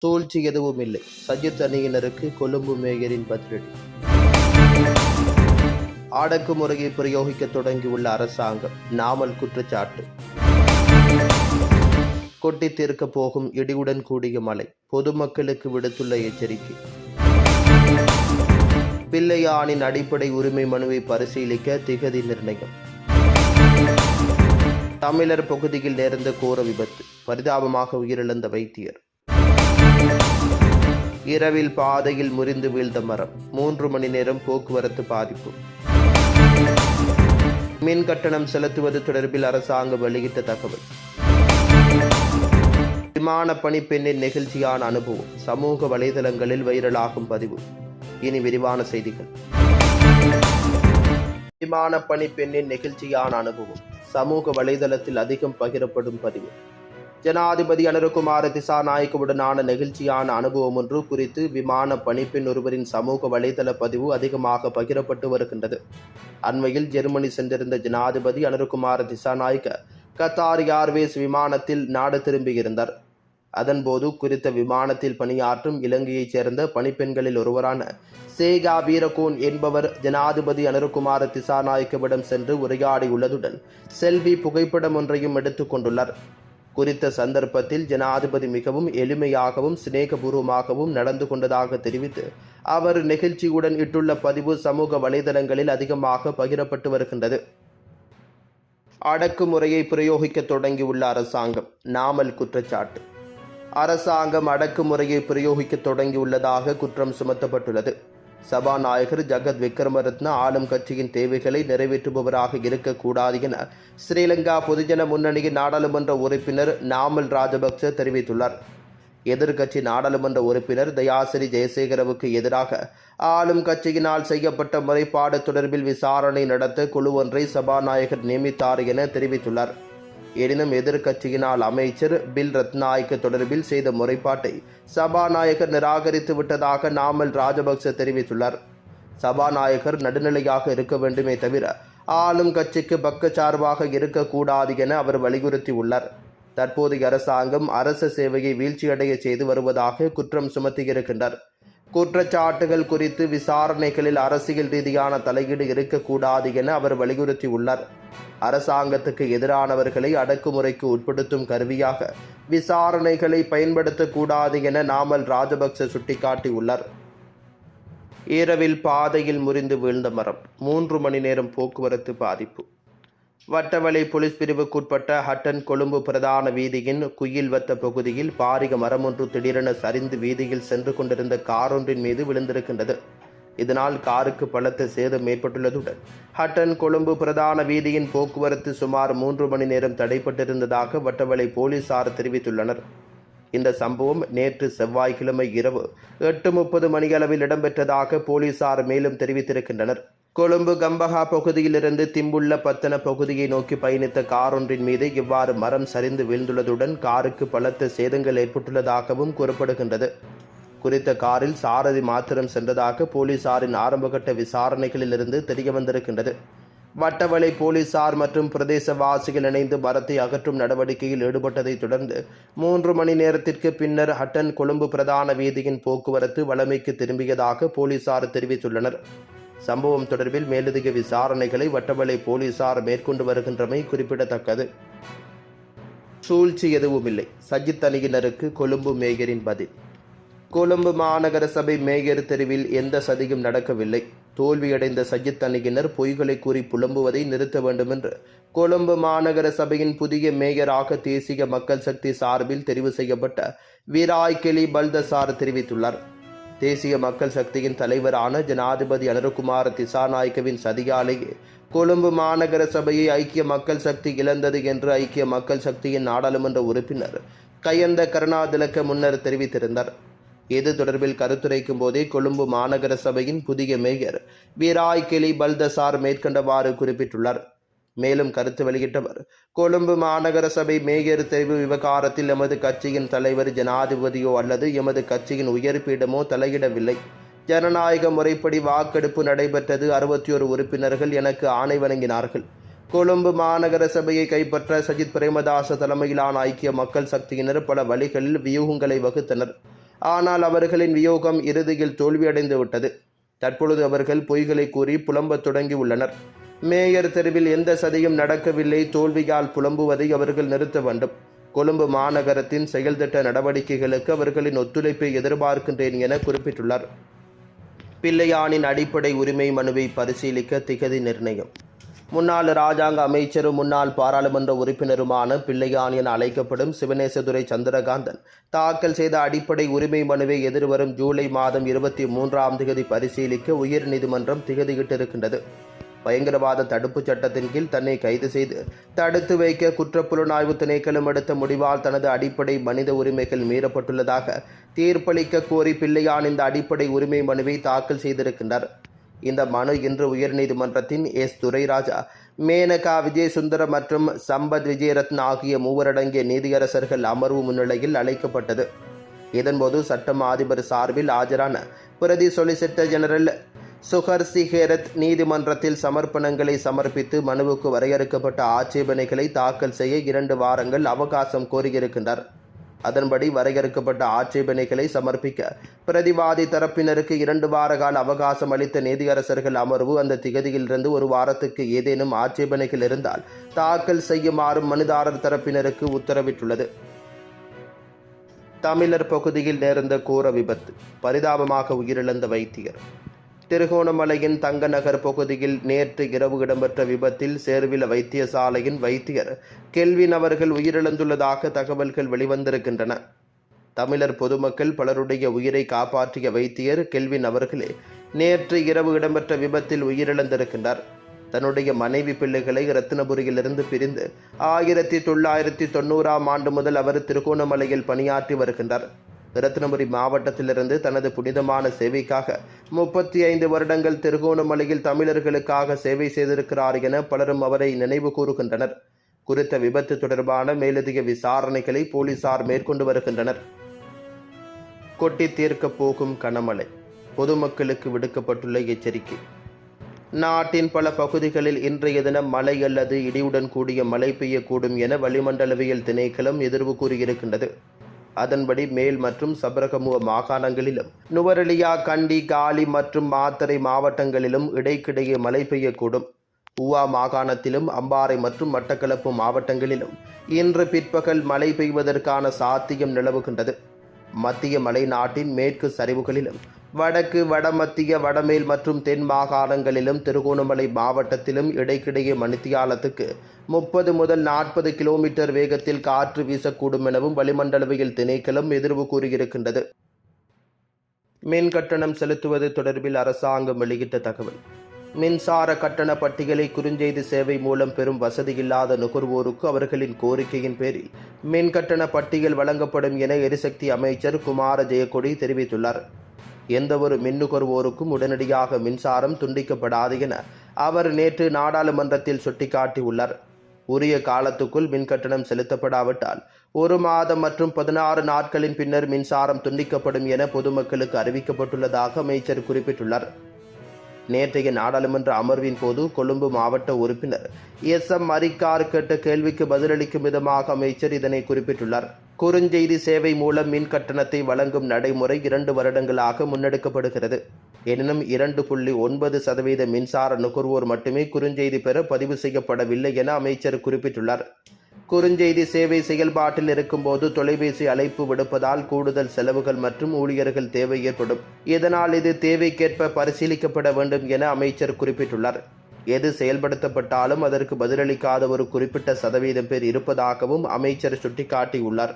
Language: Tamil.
சூழ்ச்சி எதுவும் இல்லை. சஜித் அணியினருக்கு கொழும்பு மேயரின் பதிலடி. அடக்குமுறையை பிரயோகிக்க தொடங்கியுள்ள அரசாங்கம் நாமல் குற்றச்சாட்டு. கொட்டி தீர்க்க போகும் இடியுடன் கூடிய மழை பொதுமக்களுக்கு விடுத்துள்ள எச்சரிக்கை. பிள்ளையானின் அடிப்படை உரிமை மனுவை பரிசீலிக்க திகதி நிர்ணயம். தமிழர் பகுதியில் நேர்ந்த கோர விபத்து பரிதாபமாக உயிரிழந்த வைத்தியர். இரவில் பாதையில் முறிந்து வீழ்ந்த மரம். மூன்று மணி நேரம் போக்குவரத்து பாதிப்பு. மின் கட்டணம் செலுத்துவது தொடர்பில் அரசாங்கம் வெளியிட்ட தகவல். விமான பணிப்பெண்ணின் நெகிழ்ச்சியான அனுபவம். சமூக வலைதளங்களில் வைரலாகும் பதிவு. இனி விரிவான செய்திகள். விமான பணிப்பெண்ணின் நெகிழ்ச்சியான அனுபவம். சமூக வலைதளத்தில் அதிகம் பகிரப்படும் பதிவு. ஜனாதிபதி அனுரகுமார திசாநாயக்கவுடனான நெகிழ்ச்சியான அனுபவம் ஒன்று குறித்து விமான பணிப்பெண் ஒருவரின் சமூக வலைதள பதிவு அதிகமாக பகிரப்பட்டு வருகின்றது. அண்மையில் ஜெர்மனி சென்றிருந்த ஜனாதிபதி அனுரகுமார திசாநாயக்க கத்தார் ஏர்வேஸ் விமானத்தில் நாடு திரும்பியிருந்தார். அதன்போது குறித்த விமானத்தில் பணியாற்றும் இலங்கையைச் சேர்ந்த பணிப்பெண்களில் ஒருவரான சேகா வீரகோன் என்பவர் ஜனாதிபதி அனுரகுமார திசாநாயக்கவிடம் சென்று உரையாடியுள்ளதுடன் செல்வி புகைப்படம் ஒன்றையும் எடுத்துக் கொண்டுள்ளார். குறித்த சந்தர்ப்பத்தில் ஜனாதிபதி மிகவும் எளிமையாகவும் சிநேகபூர்வமாகவும் நடந்து கொண்டதாக தெரிவித்து அவர் நெகிழ்ச்சியுடன் இட்டுள்ள பதிவு சமூக வலைதளங்களில் அதிகமாக பகிரப்பட்டு வருகின்றது. அடக்குமுறையை பிரயோகிக்க தொடங்கியுள்ள அரசாங்கம் நாமல் குற்றச்சாட்டு. அரசாங்கம் அடக்குமுறையை பிரயோகிக்க தொடங்கியுள்ளதாக குற்றம் சுமத்தப்பட்டுள்ளது. சபாநாயகர் ஜகத் விக்ரமரத்ன ஆளும் கட்சியின் தேவைகளை நிறைவேற்றுபவராக இருக்கக்கூடாது என ஸ்ரீலங்கா பொதுஜன முன்னணியின் நாடாளுமன்ற உறுப்பினர் நாமல் ராஜபக்ச தெரிவித்துள்ளார். எதிர்க்கட்சி நாடாளுமன்ற உறுப்பினர் தயாசிரி ஜெயசேகரவுக்கு எதிராக ஆளும் கட்சியினால் செய்யப்பட்ட முறைப்பாடு தொடர்பில் விசாரணை நடத்த குழு ஒன்றை சபாநாயகர் நியமித்தார் என தெரிவித்துள்ளார். எனினும் எதிர்க்கட்சியினால் அமைச்சர் பில் ரத்நாயக்க தொடர்பில் செய்த முறைப்பாட்டை சபாநாயகர் நிராகரித்து விட்டதாக நாமல் ராஜபக்ச தெரிவித்துள்ளார். சபாநாயகர் நடுநிலையாக இருக்க வேண்டுமே தவிர ஆளும் கட்சிக்கு பக்கச்சார்பாக இருக்கக்கூடாது என அவர் வலியுறுத்தியுள்ளார். தற்போதைய அரசாங்கம் அரச சேவையை வீழ்ச்சியடைய செய்து வருவதாக குற்றம் சுமத்தியிருக்கின்றார். குற்றச்சாட்டுகள் குறித்து விசாரணைகளில் அரசியல் ரீதியான தலையீடு இருக்கக்கூடாது என அவர் வலியுறுத்தியுள்ளார். அரசாங்கத்துக்கு எதிரானவர்களை அடக்குமுறைக்கு உட்படுத்தும் கருவியாக விசாரணைகளை பயன்படுத்தக்கூடாது என நாமல் ராஜபக்ச சுட்டிக்காட்டியுள்ளார். இரவில் பாதையில் முறிந்து வீழ்ந்த மரம் மூன்று மணி நேரம் போக்குவரத்து பாதிப்பு. வட்டவளை போலீஸ் பிரிவுக்குட்பட்ட ஹட்டன் கொழும்பு பிரதான வீதியின் குயில்வத்த பகுதியில் பாரிக மரம் ஒன்று திடீரென சரிந்து வீதியில் சென்று கொண்டிருந்த காரொன்றின் மீது விழுந்திருக்கின்றது. இதனால் காருக்கு பலத்த சேதம் ஏற்பட்டுள்ளதுடன் ஹட்டன் கொழும்பு பிரதான வீதியின் போக்குவரத்து சுமார் மூன்று மணி நேரம் தடைப்பட்டிருந்ததாக வட்டவளை போலீசார் தெரிவித்துள்ளனர். இந்த சம்பவம் நேற்று செவ்வாய்க்கிழமை இரவு எட்டு முப்பது மணியளவில் இடம்பெற்றதாக போலீசார் மேலும் தெரிவித்திருக்கின்றனர். கொழும்பு கம்பஹா பகுதியிலிருந்து திம்புள்ள பத்தன பகுதியை நோக்கி பயணித்த கார் ஒன்றின் மீது இவ்வாறு மரம் சரிந்து வீழ்ந்துள்ளதுடன் காருக்கு பலத்த சேதங்கள் ஏற்பட்டுள்ளதாகவும் கூறப்படுகின்றது. குறித்த காரில் சாரதி மாத்திரம் சென்றதாக போலீசாரின் ஆரம்பகட்ட விசாரணைகளிலிருந்து தெரிய வந்திருக்கின்றது. வட்டவளை போலீசார் மற்றும் பிரதேசவாசிகள் இணைந்து மரத்தை அகற்றும் நடவடிக்கையில் ஈடுபட்டதைத் தொடர்ந்து மூன்று மணி நேரத்திற்கு பின்னர் ஹட்டன் கொழும்பு பிரதான வீதியின் போக்குவரத்து வளமைக்கு திரும்பியதாக போலீசார் தெரிவித்துள்ளனர். சம்பவம் தொடர்பில் மேலதிக விசாரணைகளை வட்டவளை போலீசார் மேற்கொண்டு வருகின்றமை குறிப்பிடத்தக்கது. சூழ்ச்சி எதுவும் இல்லை சஜித் அணியினருக்கு கொழும்பு மேயரின் பதில். கொழும்பு மாநகர சபை மேயர் தெருவில் எந்த சதியும் நடக்கவில்லை. தோல்வியடைந்த சஜித் அணியினர் பொய்களை கூறி புலம்புவதை நிறுத்த வேண்டும் என்று கொழும்பு மாநகர சபையின் புதிய மேயராக தேசிய மக்கள் சக்தி சார்பில் தெரிவு செய்யப்பட்ட வீராய் கெலி பல்தசார் தெரிவித்துள்ளார். தேசிய மக்கள் சக்தியின் தலைவரான ஜனாதிபதி அனுரகுமார் திசாநாயக்கவின் சதியாலை கொழும்பு மாநகர சபையை ஐக்கிய மக்கள் சக்தி இழந்தது என்று ஐக்கிய மக்கள் சக்தியின் நாடாளுமன்ற உறுப்பினர் கயந்த கருணாதிலக்க முன்னர் தெரிவித்திருந்தார். இது தொடர்பில் கருத்துரைக்கும் போதே கொழும்பு மாநகர சபையின் புதிய மேயர் வீராய் கெலி பல்தசார் மேற்கண்டவாறு குறிப்பிட்டுள்ளார். மேலும் கருத்து வெளியிட்டவர். கொழும்பு மாநகர சபை மேயர் தெரிவு விவகாரத்தில் எமது கட்சியின் தலைவர் ஜனாதிபதியோ அல்லது எமது கட்சியின் உயர்ப்பீடமோ தலையிடவில்லை. ஜனநாயக முறைப்படி வாக்கெடுப்பு நடைபெற்றது. அறுபத்தி ஒரு உறுப்பினர்கள் எனக்கு ஆணை வழங்கினார்கள். கொழும்பு மாநகர சபையை கைப்பற்ற சஜித் பிரேமதாச தலைமையிலான ஐக்கிய மக்கள் சக்தியினர் பல வழிகளில் வியூகங்களை வகுத்தனர். ஆனால் அவர்களின் வியோகம் இறுதியில் தோல்வியடைந்து விட்டது தற்பொழுது அவர்கள் பொய்களை கூறி புலம்பத் தொடங்கியுள்ளனர். மேயர் தெருவில் எந்த சதியும் நடக்கவில்லை. தோல்வியால் புலம்புவதை அவர்கள் நிறுத்த வேண்டும். கொழும்பு மாநகரத்தின் செயல்திட்ட நடவடிக்கைகளுக்கு அவர்களின் ஒத்துழைப்பை எதிர்பார்க்கின்றேன் என குறிப்பிட்டுள்ளார். பிள்ளையானின் அடிப்படை உரிமை மனுவை பரிசீலிக்க திகதி நிர்ணயம். முன்னாள் ராஜாங்க அமைச்சரும் முன்னாள் பாராளுமன்ற உறுப்பினருமான பிள்ளையான் என அழைக்கப்படும் சிவனேசதுரை சந்திரகாந்தன் தாக்கல் செய்த அடிப்படை உரிமை மனுவை எதிர்வரும் ஜூலை மாதம் இருபத்தி மூன்றாம் திகதி பரிசீலிக்க உயர்நீதிமன்றம் திகதியிட்டிருக்கின்றது. பயங்கரவாத தடுப்புச் சட்டத்தின் கீழ் தன்னை கைது செய்து தடுத்து வைக்க குற்றப்புலனாய்வு திணைக்களம் எடுத்த முடிவால் தனது அடிப்படை மனித உரிமைகள் மீறப்பட்டுள்ளதாக தீர்ப்பளிக்க கோரி பிள்ளையான் இந்த அடிப்படை உரிமை மனுவை தாக்கல் செய்திருக்கின்றார். இந்த மனு இன்று உயர்நீதிமன்றத்தின் எஸ். துரைராஜா மேனகா விஜயசுந்தர மற்றும் சம்பத் விஜயரத்ன ஆகிய மூவரடங்கிய நீதியரசர்கள் அமர்வு முன்னிலையில் அழைக்கப்பட்டது. இதன்போது சட்டம் அதிபர் சார்பில் ஆஜரான பிரதி சொலிசிட்டர் ஜெனரல் சுஹர் சிஹேரத் நீதிமன்றத்தில் சமர்ப்பணங்களை சமர்ப்பித்து மனுவுக்கு வரையறுக்கப்பட்ட ஆட்சேபனைகளை தாக்கல் செய்ய இரண்டு வாரங்கள் அவகாசம் கோரியிருக்கின்றார். அதன்படி வரையறுக்கப்பட்ட ஆட்சேபனைகளை சமர்ப்பிக்க பிரதிவாதி தரப்பினருக்கு இரண்டு வார கால அவகாசம் அளித்த நீதியரசர்கள் அமர்வு அந்த திகதியிலிருந்து ஒரு வாரத்துக்கு ஏதேனும் ஆட்சேபனைகள் இருந்தால் தாக்கல் செய்யுமாறும் மனுதாரர் தரப்பினருக்கு உத்தரவிட்டுள்ளது. தமிழர் பகுதியில் நேர்ந்த கோர விபத்து. பரிதாபமாக உயிரிழந்த வைத்தியர். திருகோணமலையின் தங்கநகர் பகுதியில் நேற்று இரவு இடம்பெற்ற விபத்தில் சேர்வில வைத்தியசாலையின் வைத்தியர் கெல்வின் அவர்கள் உயிரிழந்துள்ளதாக தகவல்கள் வெளிவந்திருக்கின்றன. தமிழர் பொதுமக்கள் பலருடைய உயிரை காப்பாற்றிய வைத்தியர் கெல்வின் அவர்களே நேற்று இரவு இடம்பெற்ற விபத்தில் உயிரிழந்திருக்கின்றார். தன்னுடைய மனைவி பிள்ளைகளை ரத்தினபுரியிலிருந்து பிரிந்து ஆயிரத்தி தொள்ளாயிரத்தி தொண்ணூறாம் ஆண்டு முதல் அவர் திருகோணமலையில் பணியாற்றி வருகின்றார். ரத்னபுரி மாவட்டத்திலிருந்து தனது புனிதமான சேவைக்காக முப்பத்தி ஐந்து வருடங்கள் திருகோணமலையில் தமிழர்களுக்காக சேவை செய்திருக்கிறார் என பலரும் அவரை நினைவு கூறுகின்றனர். குறித்த விபத்து தொடர்பான மேலதிக விசாரணைகளை போலீசார் மேற்கொண்டு வருகின்றனர். கொட்டி தீர்க்கப் போகும் கனமழை பொதுமக்களுக்கு விடுக்கப்பட்டுள்ள எச்சரிக்கை. நாட்டின் பல பகுதிகளில் இன்றைய தினம் மழை அல்லது இடியுடன் கூடிய மழை பெய்யக்கூடும் என வளிமண்டலவியல் திணைக்களம் எதிர்வு கூறியிருக்கின்றது. அதன்படி மேல் மற்றும் சபரகமுவ மாகாணங்களிலும் நுவரெலியா கண்டி காலி மற்றும் மாத்தறை மாவட்டங்களிலும் இடைக்கிடையே மழை பெய்யக்கூடும். ஊவா மாகாணத்திலும் அம்பாறை மற்றும் மட்டக்களப்பு மாவட்டங்களிலும் இன்று பிற்பகல் மழை பெய்வதற்கான சாத்தியம் நிலவுகின்றது. மத்திய மலைநாட்டின் மேற்கு சரிவுகளிலும் வடக்கு வடமத்திய வடமேல் மற்றும் தென் மாகாணங்களிலும் திருகோணமலை மாவட்டத்திலும் இடைக்கிடையே மணித்தியாலத்துக்கு முப்பது முதல் நாற்பது கிலோமீட்டர் வேகத்தில் காற்று வீசக்கூடும் எனவும் வளிமண்டலவியல் திணைக்களம் எதிர்வு கூறியிருக்கின்றது. மின் கட்டணம் செலுத்துவது தொடர்பில் அரசாங்கம் வெளியிட்ட தகவல். மின்சார கட்டண பட்டியலை குறுஞ்செய்தி சேவை மூலம் பெறும் வசதியில்லாத நுகர்வோருக்கு அவர்களின் கோரிக்கையின் பேரில் மின் கட்டண பட்டியல் வழங்கப்படும் என எரிசக்தி அமைச்சர் குமார ஜெயக்கொடி தெரிவித்துள்ளார். எந்தவொரு மின் நுகர்வோருக்கும் உடனடியாக மின்சாரம் துண்டிக்கப்படாது என அவர் நேற்று நாடாளுமன்றத்தில் சுட்டிக்காட்டியுள்ளார். உரிய காலத்துக்குள் மின் கட்டணம் செலுத்தப்படாவிட்டால் ஒரு மாதம் மற்றும் பதினாறு நாட்களின் பின்னர் மின்சாரம் துண்டிக்கப்படும் என பொதுமக்களுக்கு அறிவிக்கப்பட்டுள்ளதாக அமைச்சர் குறிப்பிட்டுள்ளார். நேற்றைய நாடாளுமன்ற அமர்வின் போது கொழும்பு மாவட்ட உறுப்பினர் எஸ் எம் அரிக்கார் கேட்ட கேள்விக்கு பதிலளிக்கும் விதமாக அமைச்சர் இதனை குறிப்பிட்டுள்ளார். குறுஞ்செய்தி சேவை மூலம் மின் கட்டணத்தை வழங்கும் நடைமுறை இரண்டு வருடங்களாக முன்னெடுக்கப்படுகிறது. எனினும் இரண்டு புள்ளி ஒன்பது சதவீத மின்சார நுகர்வோர் மட்டுமே குறுஞ்செய்தி பெற பதிவு செய்யப்படவில்லை என அமைச்சர் குறிப்பிட்டுள்ளார். குறுஞ்செய்தி சேவை செயல்பாட்டில் இருக்கும்போது தொலைபேசி அழைப்பு விடுப்பதால் கூடுதல் செலவுகள் மற்றும் ஊழியர்கள் தேவை ஏற்படும். இதனால் இது தேவைக்கேற்ப பரிசீலிக்கப்பட வேண்டும் என அமைச்சர் குறிப்பிட்டுள்ளார். எது செயல்படுத்தப்பட்டாலும் அதற்கு பதிலளிக்காத ஒரு குறிப்பிட்ட சதவீதம் பேர் இருப்பதாகவும் அமைச்சர் சுட்டிக்காட்டியுள்ளார்.